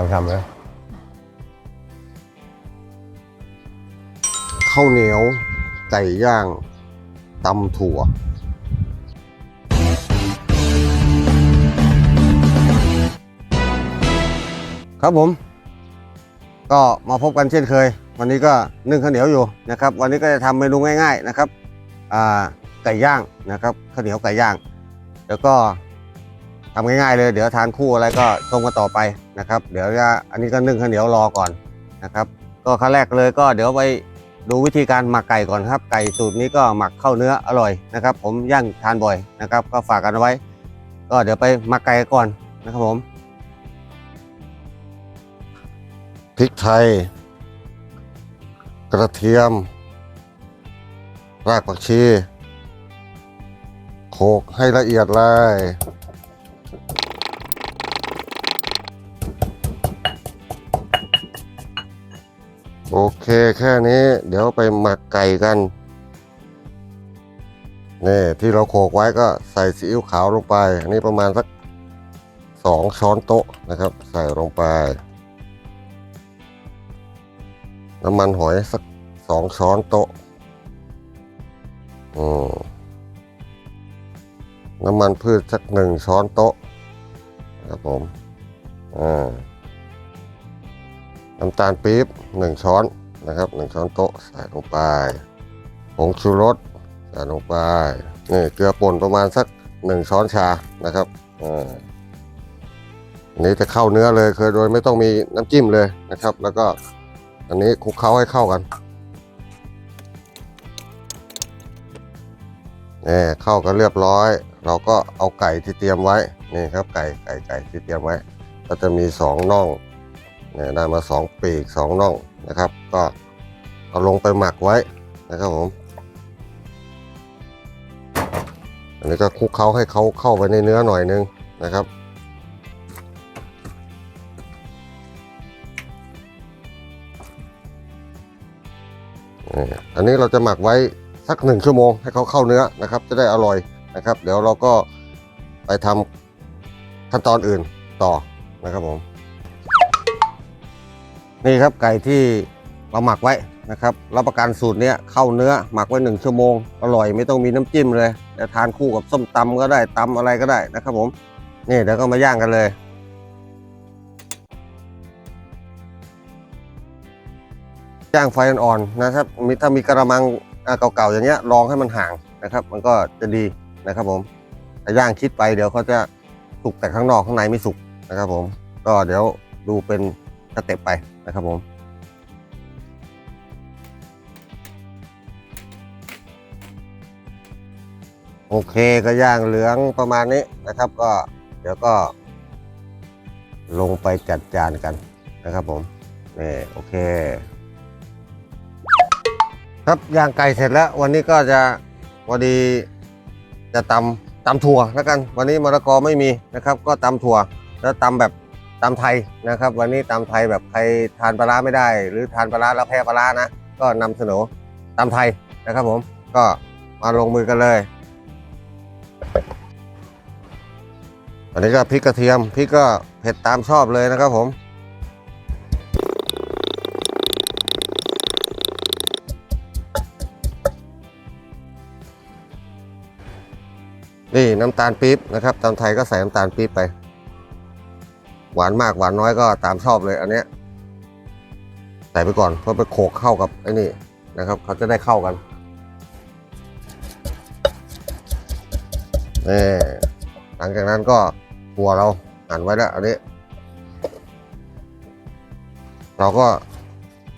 ทำทำนะข้าวเหนียวไก่ย่างตำถั่วครับผม ก็มาพบกันเช่นเคย วันนี้ก็นึ่งข้าวเหนียวอยู่นะครับ วันนี้ก็จะทำเมนูง่าย ๆ นะครับไก่ย่างนะครับข้าวเหนียวไก่ย่าง แล้วก็ ทำง่ายๆเลย เดี๋ยวทานคู่อะไรก็ชมกันต่อไปนะครับ เดี๋ยวจะอันนี้ก็นึ่งข้าวเหนียวรอก่อนนะครับ ก็ขั้นแรกเลยก็เดี๋ยวไปดูวิธีการหมักไก่ก่อนครับ ไก่สูตรนี้ก็หมักเข้าเนื้ออร่อยนะครับ ผมย่างทานบ่อยนะครับ ก็ฝากกันไว้ ก็เดี๋ยวไปหมักไก่ก่อนนะครับผมพริกไทย กระเทียม รากผักชีโขกให้ละเอียดเลย โอเคแค่นี้เดี๋ยวไปหมักไก่กันนี่ที่เราโขลกไว้ก็ใส่ซีอิ๊วขาวลงไป อันนี้ประมาณสักสองช้อนโต๊ะนะครับ ใส่ลงไป น้ำมันหอยสักสองช้อนโต๊ะอืมน้ำมันพืชสักหนึ่งช้อนโต๊ะครับผมอ่า น้ำตาลปี๊บหนึ่งช้อนนะครับหนึ่งช้อนโต๊ะใส่ลงไปผงชูรสใส่ลงไปนี่เกลือป่นประมาณสักหนึ่งช้อนชานะครับอ่าอันนี้จะเข้าเนื้อเลยคือโดยไม่ต้องมีน้ำจิ้มเลยนะครับ แล้วก็อันนี้คลุกเคล้าให้เข้ากันนี่เข้ากันเรียบร้อย เราก็เอาไก่ที่เตรียมไว้นี่ครับไก่ไก่ไก่ที่เตรียมไว้ ก็จะมีสองน่อง เนี่ยได้มาสองปีกสองน่องนะครับ ก็เอาลงไปหมักไว้นะครับผม อันนี้ก็คลุกเคล้าให้เขาเข้าไปในเนื้อหน่อยนึงนะครับอันนี้เราจะหมักไว้สักหนึ่งชั่วโมงให้เขาเข้าเนื้อนะครับ จะได้อร่อยนะครับ เดี๋ยวเราก็ไปทำขั้นตอนอื่นต่อนะครับผม นี่ครับไก่ที่เราหมักไว้นะครับรับประกันสูตรเนี้ยเข้าเนื้อหมักไว้หนึ่งชั่วโมง อร่อยไม่ต้องมีน้ำจิ้มเลยจะทานคู่กับส้มตำก็ได้ตำอะไรก็ได้นะครับผมนี่เดี๋ยวก็มาย่างกันเลยย่างไฟอ่อนๆนะครับมีถ้ามีกระมังเก่าๆอย่างเงี้ยลองให้มันห่างนะครับ มันก็จะดีนะครับผมแต่ย่างคิดไปเดี๋ยวเขาจะสุกแต่ข้างนอกข้างในไม่สุกนะครับผมก็เดี๋ยวดูเป็นสเต็ปไป นะครับผมโอเคก็ย่างเหลืองประมาณนี้นะครับ ก็เดี๋ยวก็ลงไปจัดจานกันนะครับผมนี่โอเค ครับย่างไก่เสร็จแล้ว วันนี้ก็จะพอดีจะตำตำถั่วแล้วกัน วันนี้มะละกอไม่มีนะครับ ก็ตำถั่วแล้วตำแบบ ตำไทยนะครับ วันนี้ตำไทยแบบใครทานปลาร้าไม่ได้ หรือทานปลาร้าแล้วแพ้ปลาร้านะ ก็นำเสนอตำไทยนะครับผมก็มาลงมือกันเลยอันนี้ก็พริกกระเทียมพริกก็เผ็ดตามชอบเลยนะครับผมนี่น้ำตาลปี๊บนะครับตามไทยก็ใส่น้ำตาลปี๊บไป วานมากหวานน้อยก็ตามชอบเลยอันเนี้ยใส่ไปก่อนเพื่อไปโขกเข้ากับไอ้นี่นะครับ เขาจะได้เข้ากันนี่หลังจากนั้นก็ถั่วเราหั่นไว้แล้วอันนี้ เราก็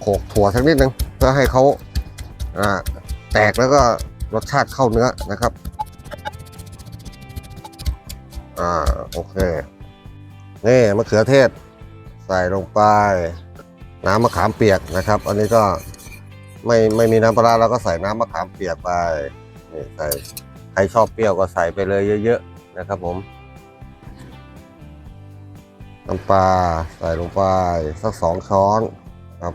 โขกถั่วสักนิดนึงเพื่อให้เขาอ่าแตกแล้วก็รสชาติเข้าเนื้อนะครับ อ่า โอเค นี่มะเขือเทศ ใส่ลงไป น้ำมะขามเปียกนะครับ อันนี้ก็ไม่ไม่มีน้ำปลาเราก็ใส่น้ำมะขามเปียกไปนี่ใส่ใครชอบเปรี้ยวก็ใส่ไปเลยเยอะๆนะครับผมน้ำปลาใส่ลงไปสักสองช้อนครับ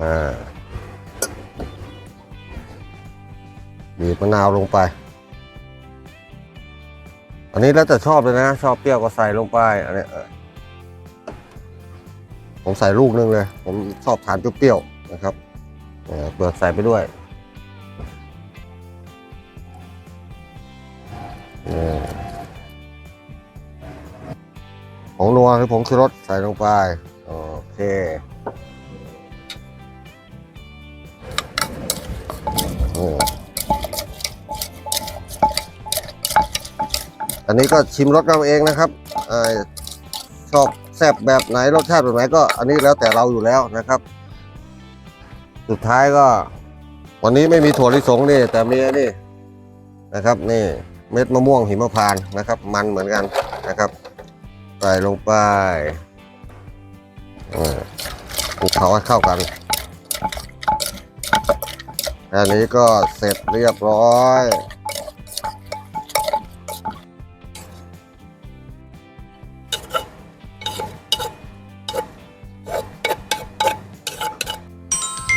อ่าบีบมะนาวลงไป อันนี้แล้วแต่ชอบเลยนะ ชอบเปรี้ยวก็ใส่ลงไปอันนี้ผมใส่ลูกนึงเลย ผมชอบทานเปรี้ยวๆนะครับเอ่อเปลือกใส่ไปด้วยนี่ผงนัวหรือผงชูรสใส่ลงไป โอเคโอ้ นนี้ก็ชิมรสเราเองนะครับอชอบแซ่บแบบไหนรสชาติแบบไหนก็ อันนี้แล้วแต่เราอยู่แล้วนะครับ สุดท้ายก็ วันนี้ไม่มีถั่วลิสงนี่ แต่มีนี่นะครับ นี่เม็ดมะม่วงหิมพานต์นะครับ มันเหมือนกันนะครับใส่ลงไปออคลุกเคล้าให้เข้ากันอันนี้ก็เสร็จเรียบร้อย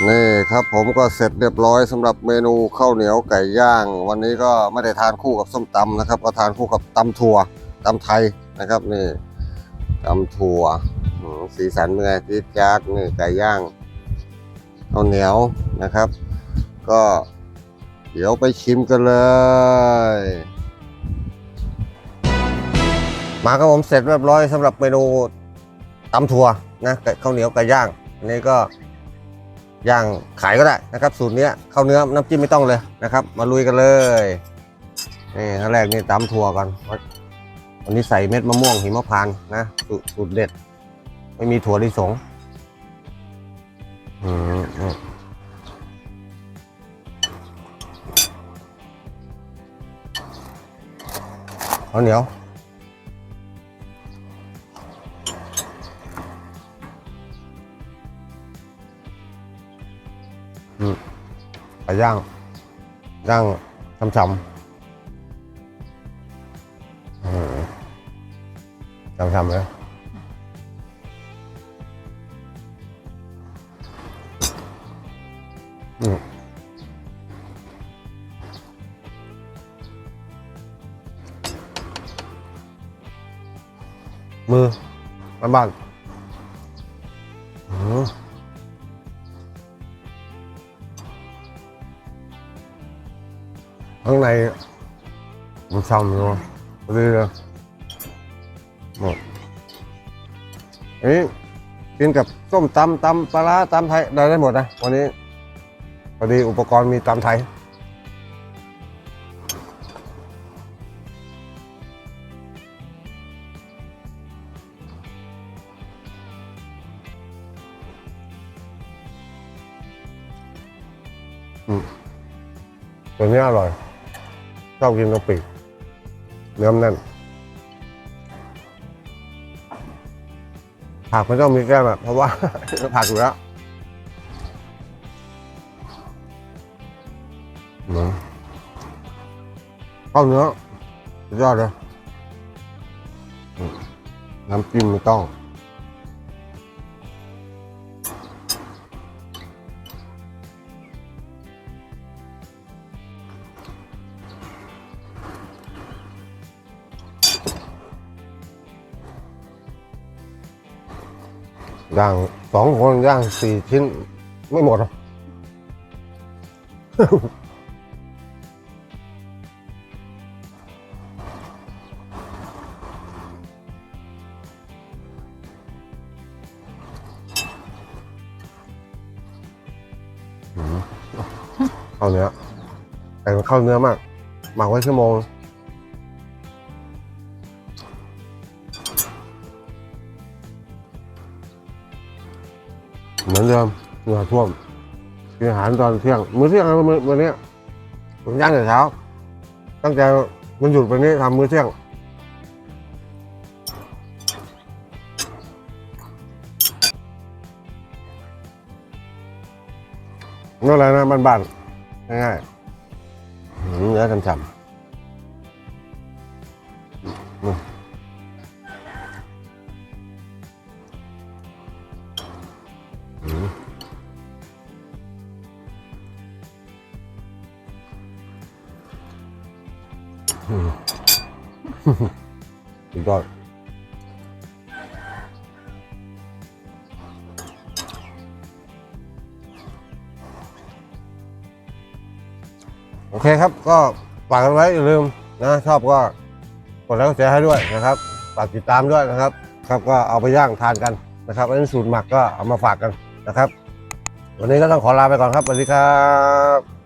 นี่ครับผมก็เสร็จเรียบร้อยสำหรับเมนูข้าวเหนียวไก่ย่าง วันนี้ก็ไม่ได้ทานคู่กับส้มตำนะครับ ก็ทานคู่กับตำถั่วตำไทยนะครับนี่ตำถั่วสีสันเป็นไงจี๊ดจ๊าดนี่ไก่ย่างข้าวเหนียวนะครับ ก็เดี๋ยวไปชิมกันเลยมาครับผมเสร็จเรียบร้อยสำหรับเมนูตำถั่วนะข้าวเหนียวไก่ย่างอันนี้ก็ ย่างขายก็ได้นะครับ สูตรนี้ข้าวเนื้อน้ำจิ้มไม่ต้องเลยนะครับ มาลุยกันเลยนี่ขั้นแรกนี่ตำถั่วก่อนวันนี้ใส่เม็ดมะม่วงหิมะพานนะสูตรสูตรเด็ด ไม่มีถั่วลิสงอืมข้าวเหนียว ย่าง ย่างช้ำๆช้ำๆเลยอืมมือบ้านอืม ข้างในมันช่ำอยู่พอดีเลยหมดอันนี้กินกับส้มตำตำปลาร้าตำไทยได้ได้หมดนะวันนี้พอดีอุปกรณ์มีตำไทยอืมตัวนี้อร่อย ชอบกินกะปิเนื้อมแน่นผักไม่ต้องมีแก้มอะเพราะว่า ผักอยู่แล้วเหมือนข้าวเนื้อยอดเลยน้ำจิ้มไม่ต้อง ย่างสองคนย่างสี่ชิ้น ไม่หมดหรอกข้าวเนื้อแต่มันข้าวเนื้อมากหมักไว้ชั่วโมง เหมือนเดิมเหงื่อท่วมกินอาหารตอนเที่ยงมื้อเที่ยงนะมื้อวันนี้ผมย่างแต่เช้า ตั้งใจมันหยุดวันนี้ทำมื้อเที่ยงนั่นอะไรนะบ้านๆง่ายๆเนื้อฉ่ำๆ สุดยอดโอเคครับก็ฝากกันไว้อย่าลืมนะชอบก็กดไลค์กดแชร์ให้ด้วยนะครับฝากติดตามด้วยนะครับ ครับก็เอาไปย่างทานกันนะครับอันนี้สูตรหมักก็เอามาฝากกันนะครับ วันนี้ก็ต้องขอลาไปก่อนครับสวัสดีครับ